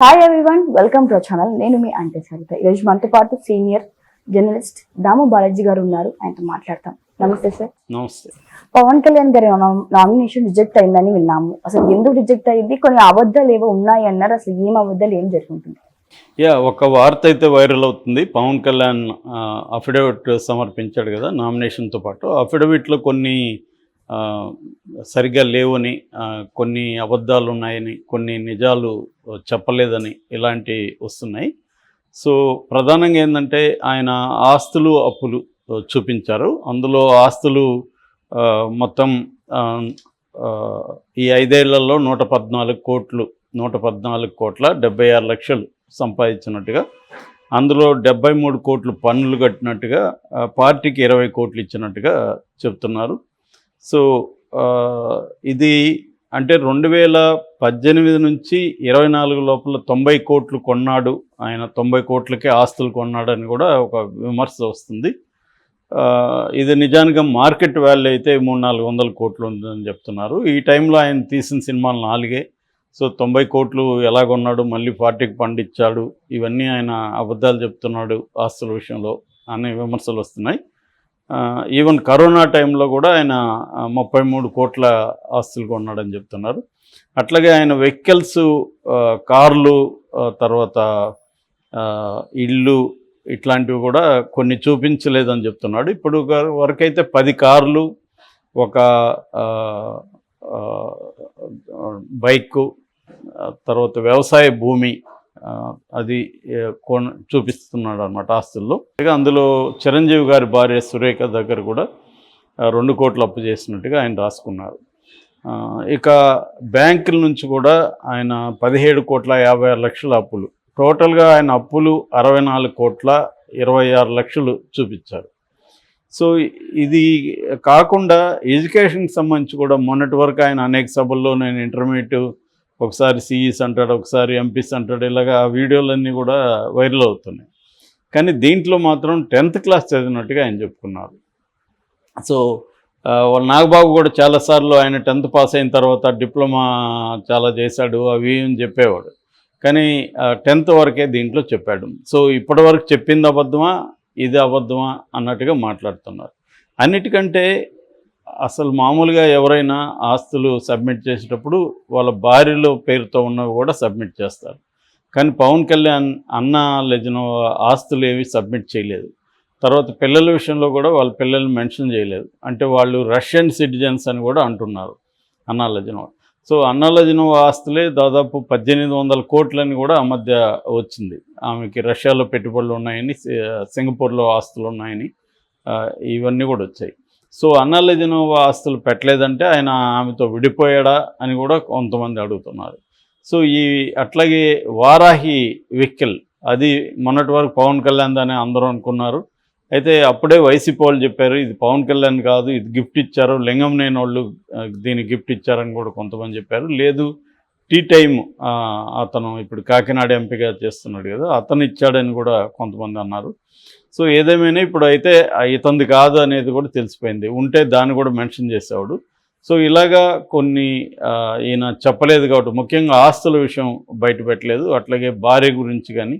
Hi everyone welcome to channel నేను మీ అంటే సరిత. ఈరోజు మనతో పాటు సీనియర్ జర్నలిస్ట్ దాము బాలాజీ గారు ఉన్నారు. ఆయనతో మాట్లాడతాం. నమస్తే సార్ నమస్తే. పవన్ కళ్యాణ్ గారి నామినేషన్ రిజెక్ట్ అయిందని విన్నాము. అసలు ఎందుకు రిజెక్ట్ అయింది? కొన్ని అబద్ధాలు ఏవో ఉన్నాయి అన్నారు. అసలు ఏం అబద్ధాలు ఏం జరుగుతుంది? యా ఒక వార్త అయితే వైరల్ అవుతుంది. పవన్ కళ్యాణ్ అఫిడవిట్ సమర్పించాడు కదా నామినేషన్తో పాటు. అఫిడవిట్లో కొన్ని సరిగ్గా లేవని కొన్ని అబద్ధాలు ఉన్నాయని కొన్ని నిజాలు చెప్పలేదని ఇలాంటి వస్తున్నాయి. సో ప్రధానంగా ఏంటంటే ఆయన ఆస్తులు అప్పులు చూపించారు. అందులో ఆస్తులు మొత్తం ఈ ఐదేళ్ళలో నూట పద్నాలుగు కోట్లు నూట పద్నాలుగు కోట్ల డెబ్బై ఆరు లక్షలు సంపాదించినట్టుగా అందులో డెబ్బై మూడు కోట్లు పన్నులు కట్టినట్టుగా పార్టీకి ఇరవై కోట్లు ఇచ్చినట్టుగా చెప్తున్నారు. సో ఇది అంటే రెండు వేల పద్దెనిమిది నుంచి ఇరవై నాలుగు లోపల తొంభై కోట్లు కొన్నాడు ఆయన. తొంభై కోట్లకే ఆస్తులు కొన్నాడు అని కూడా ఒక విమర్శ వస్తుంది. ఇది నిజానికి మార్కెట్ వాల్యూ అయితే మూడు నాలుగు వందల కోట్లు ఉందని చెప్తున్నారు. ఈ టైంలో ఆయన తీసిన సినిమాలు నాలుగే. సో తొంభై కోట్లు ఎలా కొన్నాడు మళ్ళీ పార్టీకి పండించాడు ఇవన్నీ ఆయన అబద్ధాలు చెప్తున్నాడు ఆస్తుల విషయంలో అనే విమర్శలు వస్తున్నాయి. ఈవెన్ కరోనా టైంలో కూడా ఆయన ముప్పై మూడు కోట్ల ఆస్తులు కొన్నాడని చెప్తున్నారు. అట్లాగే ఆయన వెహికల్స్ కార్లు తర్వాత ఇల్లు ఇట్లాంటివి కూడా కొన్ని చూపించలేదని చెప్తున్నాడు. ఇప్పుడు వరకైతే పది కార్లు ఒక బైక్ బైకు తర్వాత వ్యవసాయ భూమి అది కోణ చూపిస్తున్నాడు అనమాట ఆస్తుల్లో. ఇక అందులో చిరంజీవి గారి భార్య సురేఖ దగ్గర కూడా రెండు కోట్లు అప్పు చేసినట్టుగా ఆయన రాసుకున్నారు. ఇక బ్యాంకుల నుంచి కూడా ఆయన పదిహేడు కోట్ల యాభై ఆరు లక్షల అప్పులు. టోటల్గా ఆయన అప్పులు అరవై నాలుగు కోట్ల ఇరవై ఆరు లక్షలు చూపించారు. సో ఇది కాకుండా ఎడ్యుకేషన్కి సంబంధించి కూడా మొన్నటి వరకు ఆయన అనేక సభల్లో నేను ఇంటర్మీడియట్ ఒకసారి సిఈస్ అంటాడు ఒకసారి ఎంపీస్ అంటాడు ఇలాగా ఆ వీడియోలన్నీ కూడా వైరల్ అవుతున్నాయి. కానీ దీంట్లో మాత్రం టెన్త్ క్లాస్ చదివినట్టుగా ఆయన చెప్పుకున్నారు. సో వాళ్ళ నాగబాబు కూడా చాలాసార్లు ఆయన టెన్త్ పాస్ అయిన తర్వాత డిప్లొమా చాలా చేశాడు అవి అని చెప్పేవాడు. కానీ టెన్త్ వరకే దీంట్లో చెప్పాడు. సో ఇప్పటివరకు చెప్పింది అబద్ధమా ఇది అబద్ధమా అన్నట్టుగా మాట్లాడుతున్నారు. అన్నిటికంటే అసలు మామూలుగా ఎవరైనా ఆస్తులు సబ్మిట్ చేసేటప్పుడు వాళ్ళ భార్యలో పేరుతో ఉన్నవి కూడా సబ్మిట్ చేస్తారు. కానీ పవన్ కళ్యాణ్ అన్న లెజన ఆస్తులు ఏవి సబ్మిట్ చేయలేదు. తర్వాత పిల్లల విషయంలో కూడా వాళ్ళ పిల్లల్ని మెన్షన్ చేయలేదు. అంటే వాళ్ళు రష్యన్ సిటిజన్స్ అని కూడా అంటున్నారు అన్నా లెజనోవా సో అన్నా ఆస్తులే దాదాపు పద్దెనిమిది వందల కోట్లని కూడా ఆ మధ్య వచ్చింది. ఆమెకి రష్యాలో పెట్టుబడులు ఉన్నాయని సింగపూర్లో ఆస్తులు ఉన్నాయని ఇవన్నీ కూడా వచ్చాయి. సో అన్నా ఆస్తులు పెట్టలేదంటే ఆయన ఆమెతో విడిపోయాడా అని కూడా కొంతమంది అడుగుతున్నారు. సో ఈ అట్లాగే వారాహి వెహికల్ అది మొన్నటి వరకు పవన్ కళ్యాణ్ అని అందరూ అనుకున్నారు. అయితే అప్పుడే వైసీపీ వాళ్ళు చెప్పారు ఇది పవన్ కళ్యాణ్ కాదు ఇది గిఫ్ట్ ఇచ్చారు లింగం లేని వాళ్ళు ఆ, దీనికి గిఫ్ట్ ఇచ్చారని కూడా కొంతమంది చెప్పారు. లేదు టీ టైం అతను ఇప్పుడు కాకినాడ ఎంపీగా చేస్తున్నాడు కదా అతను ఇచ్చాడని కూడా కొంతమంది అన్నారు. సో ఏదేమైనా ఇప్పుడు అయితే ఇతంది కాదు అనేది కూడా తెలిసిపోయింది. ఉంటే దాన్ని కూడా మెన్షన్ చేసేవాడు. సో ఇలాగా కొన్ని ఈయన చెప్పలేదు కాబట్టి ముఖ్యంగా ఆస్తుల విషయం బయట పెట్టలేదు. అట్లాగే భార్య గురించి కానీ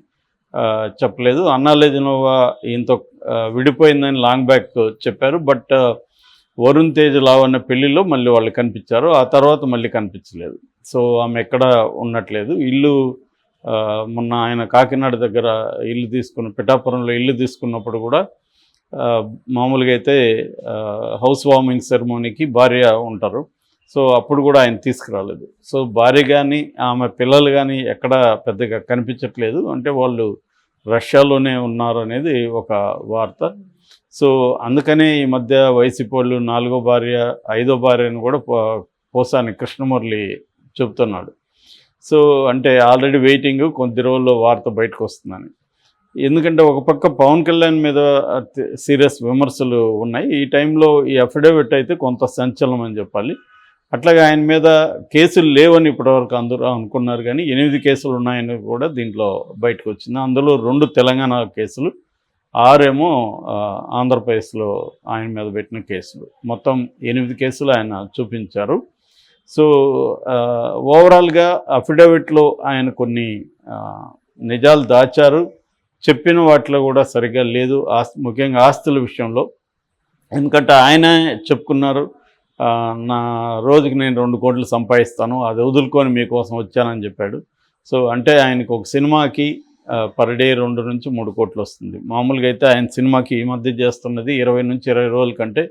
చెప్పలేదు. అన్నాలేజనోవా ఈయనతో విడిపోయిందని లాంగ్ బ్యాక్ చెప్పారు. బట్ వరుణ్ తేజ్ లావన్న పెళ్ళిలో మళ్ళీ వాళ్ళు కనిపించారు. ఆ తర్వాత మళ్ళీ కనిపించలేదు. సో ఆమె ఎక్కడ ఉండట్లేదు. ఇల్లు మొన్న ఆయన కాకినాడ దగ్గర ఇల్లు తీసుకున్న పిఠాపురంలో ఇల్లు తీసుకున్నప్పుడు కూడా మామూలుగా అయితే హౌస్ వార్మింగ్ సెరమోనీకి భార్య ఉంటారు. సో అప్పుడు కూడా ఆయన తీసుకురాలేదు. సో భార్య కానీ ఆమె పిల్లలు కానీ ఎక్కడ పెద్దగా కనిపించట్లేదు. అంటే వాళ్ళు రష్యాలోనే ఉన్నారు అనేది ఒక వార్త. సో అందుకనే ఈ మధ్య వైసీపీ నాలుగో భార్య ఐదో భార్యను కూడా పో- పోసాని కృష్ణమురళి చెబుతున్నాడు. సో అంటే ఆల్రెడీ వెయిటింగ్ కొద్ది రోజుల్లో వార్త బయటకు వస్తుందని ఎందుకంటే ఒక పక్క పవన్ కళ్యాణ్ మీద సీరియస్ విమర్శలు ఉన్నాయి. ఈ టైంలో ఈ అఫిడవిట్ అయితే కొంత సంచలనం అని చెప్పాలి. అట్లాగే ఆయన మీద కేసులు లేవని ఇప్పటివరకు అందరూ అనుకున్నారు కానీ ఎనిమిది కేసులు ఉన్నాయని కూడా దీంట్లో బయటకు వచ్చింది అందులో రెండు తెలంగాణ కేసులు ఆరేమో ఆంధ్రప్రదేశ్లో ఆయన మీద పెట్టిన కేసులు. మొత్తం ఎనిమిది కేసులు ఆయన చూపించారు. సో ఓవరాల్గా అఫిడవిట్లో ఆయన కొన్ని నిజాలు దాచారు. చెప్పిన వాటిలో కూడా సరిగ్గా లేదు. ఆస్తి ముఖ్యంగా ఆస్తుల విషయంలో. ఎందుకంటే ఆయన చెప్పుకున్నారు నా రోజుకి నేను రెండు కోట్లు సంపాదిస్తాను అది వదులుకొని మీకోసం వచ్చానని చెప్పాడు. సో అంటే ఆయనకు ఒక సినిమాకి పర్ డే రెండు నుంచి మూడు కోట్లు వస్తుంది. మామూలుగా అయితే ఆయన సినిమాకి ఈ మధ్య చేస్తున్నది ఇరవై నుంచి ఇరవై రోజుల కంటే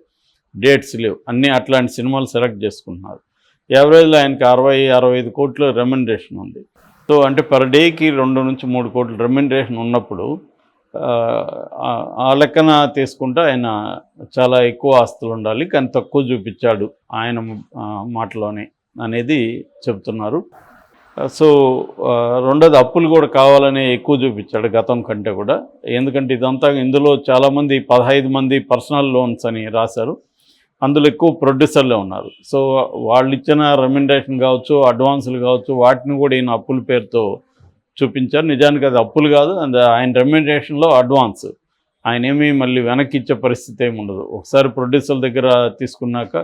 డేట్స్ లేవు. అన్నీ అట్లాంటి సినిమాలు సెలెక్ట్ చేసుకుంటున్నారు. యావరేజ్లో ఆయనకి అరవై అరవై ఐదు కోట్ల రెమ్యునరేషన్ ఉంది. సో అంటే పర్ డేకి రెండు నుంచి మూడు కోట్ల రెమ్యునరేషన్ ఉన్నప్పుడు ఆ, లెక్కన తీసుకుంటే ఆయన చాలా ఎక్కువ ఆస్తులు ఉండాలి. కానీ తక్కువ చూపించాడు ఆయన మాటలోనే అనేది చెప్తున్నారు సో రెండోది అప్పులు కూడా కావాలనే ఎక్కువ చూపించాడు గతం కంటే కూడా. ఎందుకంటే ఇదంతా ఇందులో చాలామంది పదహైదు మంది పర్సనల్ లోన్స్ అని రాశారు. అందులో ఎక్కువ ప్రొడ్యూసర్లే ఉన్నారు. సో వాళ్ళు ఇచ్చిన రెమ్యునరేషన్ కావచ్చు అడ్వాన్సులు కావచ్చు వాటిని కూడా ఈయన అప్పుల పేరుతో చూపించారు. నిజానికి అది అప్పులు కాదు అండ్ ఆయన రెమెండేషన్లో అడ్వాన్స్ ఆయన ఏమీ మళ్ళీ వెనక్కి ఇచ్చే పరిస్థితి ఏమి ఉండదు. ఒకసారి ప్రొడ్యూసర్ దగ్గర తీసుకున్నాక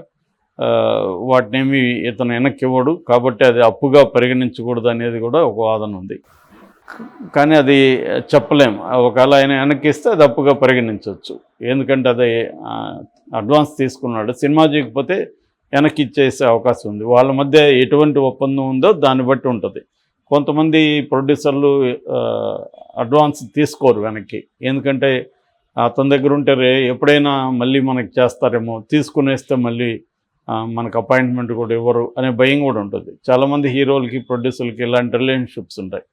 వాటినేమి ఇతను వెనక్కి ఇవ్వడు. కాబట్టి అది అప్పుగా పరిగణించకూడదు అనేది కూడా ఒక వాదన ఉంది. కానీ అది చెప్పలేం. ఒకవేళ ఆయన వెనక్కిస్తే అది అప్పుగా పరిగణించవచ్చు. ఎందుకంటే అది అడ్వాన్స్ తీసుకున్నాడు. సినిమా చేయకపోతే వెనక్కి ఇచ్చేసే అవకాశం ఉంది. వాళ్ళ మధ్య ఎటువంటి ఒప్పందం ఉందో దాన్ని బట్టి ఉంటుంది. కొంతమంది ప్రొడ్యూసర్లు అడ్వాన్స్ తీసుకోరు వెనక్కి. ఎందుకంటే అతని దగ్గర ఉంటే రే ఎప్పుడైనా మళ్ళీ మనకి చేస్తారేమో తీసుకునేస్తే మళ్ళీ మనకు అపాయింట్మెంట్ కూడా ఇవ్వరు అనే భయం కూడా ఉంటుంది. చాలామంది హీరోలకి ప్రొడ్యూసర్లకి ఇలాంటి రిలేషన్షిప్స్ ఉంటాయి.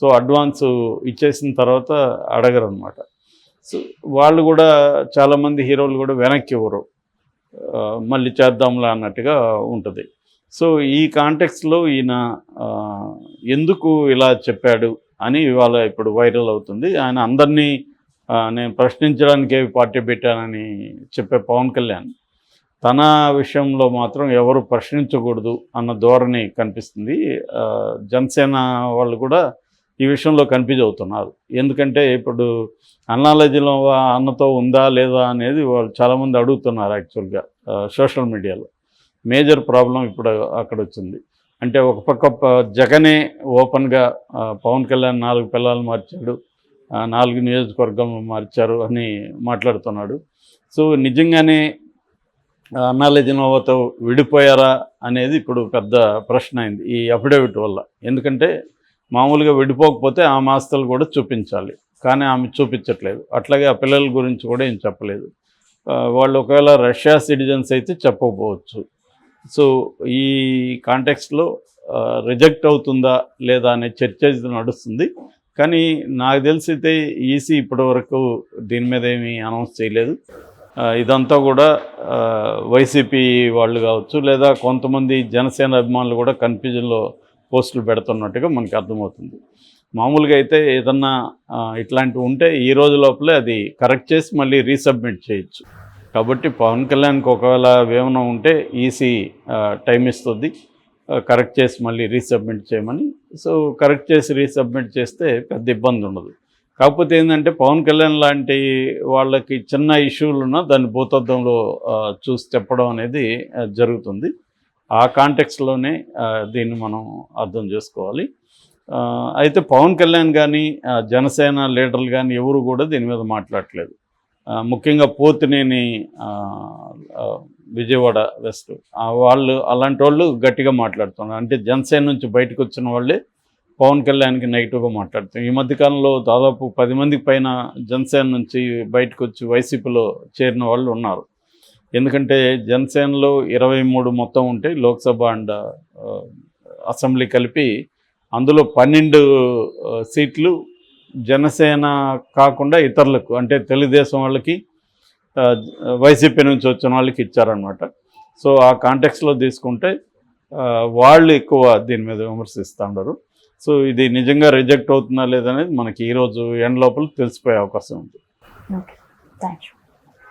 సో అడ్వాన్స్ ఇచ్చేసిన తర్వాత అడగరు అనమాట సో వాళ్ళు కూడా చాలామంది హీరోలు కూడా వెనక్కి ఇవ్వరు మళ్ళీ చేద్దాంలా అన్నట్టుగా ఉంటుంది. సో ఈ కాంటెక్స్లో ఈయన ఎందుకు ఇలా చెప్పాడు అని ఇవాళ ఇప్పుడు వైరల్ అవుతుంది. ఆయన అందరినీ నేను ప్రశ్నించడానికే పార్టీ పెట్టానని చెప్పే పవన్ కళ్యాణ్. తన విషయంలో మాత్రం ఎవరు ప్రశ్నించకూడదు అన్న ధోరణి కనిపిస్తుంది. జనసేన వాళ్ళు కూడా ఈ విషయంలో కన్ఫ్యూజ్ అవుతున్నారు. ఎందుకంటే ఇప్పుడు అన్నాలజీలో అన్నతో ఉందా లేదా అనేది వాళ్ళు చాలామంది అడుగుతున్నారు యాక్చువల్గా సోషల్ మీడియాలో మేజర్ ప్రాబ్లం ఇప్పుడు అక్కడ వచ్చింది. అంటే ఒక పక్క జగనే ఓపెన్గా పవన్ కళ్యాణ్ నాలుగు పిల్లలు మార్చాడు నాలుగు నియోజకవర్గం మార్చారు అని మాట్లాడుతున్నాడు. సో నిజంగానే అన్నాలజీనోవాతో విడిపోయారా అనేది ఇప్పుడు పెద్ద ప్రశ్న అయింది ఈ అఫిడవిట్ వల్ల. ఎందుకంటే మామూలుగా విడిపోకపోతే ఆమె ఆస్తులు కూడా చూపించాలి. కానీ ఆమె చూపించట్లేదు. అట్లాగే ఆ పిల్లల గురించి కూడా ఏం చెప్పలేదు. వాళ్ళు ఒకవేళ రష్యా సిటిజన్స్ అయితే చెప్పకపోవచ్చు. సో ఈ కాంటెక్స్ట్లో రిజెక్ట్ అవుతుందా లేదా అనే చర్చ నడుస్తుంది. కానీ నాకు తెలిసి అయితే ఈసీ ఇప్పటివరకు దీని మీద ఏమీ అనౌన్స్ చేయలేదు. ఇదంతా కూడా వైసీపీ వాళ్ళు కావచ్చు లేదా కొంతమంది జనసేన అభిమానులు కూడా కన్ఫ్యూజన్లో పోస్టులు పెడుతున్నట్టుగా మనకి అర్థమవుతుంది. మామూలుగా అయితే ఏదన్నా ఇట్లాంటివి ఉంటే ఈ రోజు లోపలే అది కరెక్ట్ చేసి మళ్ళీ రీసబ్మిట్ చేయొచ్చు. కాబట్టి పవన్ కళ్యాణ్కి ఒకవేళ ఏమైనా ఉంటే ఈసీ టైం ఇస్తుంది. కరెక్ట్ చేసి మళ్ళీ రీసబ్మిట్ చేయమని. సో కరెక్ట్ చేసి రీసబ్మిట్ చేస్తే పెద్ద ఇబ్బంది ఉండదు. కాకపోతే ఏంటంటే పవన్ కళ్యాణ్ లాంటి వాళ్ళకి చిన్న ఇష్యూలు ఉన్నా దాన్ని భూతత్వంలో చూసి చెప్పడం అనేది జరుగుతుంది. ఆ కాంటెక్స్లోనే దీన్ని మనం అర్థం చేసుకోవాలి. అయితే పవన్ కళ్యాణ్ కానీ జనసేన లీడర్లు కానీ ఎవరు కూడా దీని మీద మాట్లాడట్లేదు. ముఖ్యంగా పోతినేని విజయవాడ వెస్ట్. వాళ్ళు అలాంటి వాళ్ళు గట్టిగా మాట్లాడుతున్నారు. అంటే జనసేన నుంచి బయటకు వచ్చిన వాళ్ళే పవన్ కళ్యాణ్కి నెగిటివ్గా మాట్లాడుతాం ఈ మధ్యకాలంలో దాదాపు పది మందికి పైన జనసేన నుంచి బయటకు వచ్చి వైసీపీలో చేరిన వాళ్ళు ఉన్నారు. ఎందుకంటే జనసేనలో ఇరవై మూడు మొత్తం ఉంటే లోక్సభ అండ్ అసెంబ్లీ కలిపి అందులో పన్నెండు సీట్లు జనసేన కాకుండా ఇతరులకు అంటే తెలుగుదేశం వాళ్ళకి వైసీపీ నుంచి వచ్చిన వాళ్ళకి ఇచ్చారనమాట సో ఆ కాంటెక్స్లో తీసుకుంటే వాళ్ళు ఎక్కువ దీని మీద విమర్శిస్తూ ఉండరు సో ఇది నిజంగా రిజెక్ట్ అవుతుందా లేదనేది మనకి ఈరోజు ఎండ్ లోపల తెలిసిపోయే అవకాశం ఉంది. ఓకే. Thank you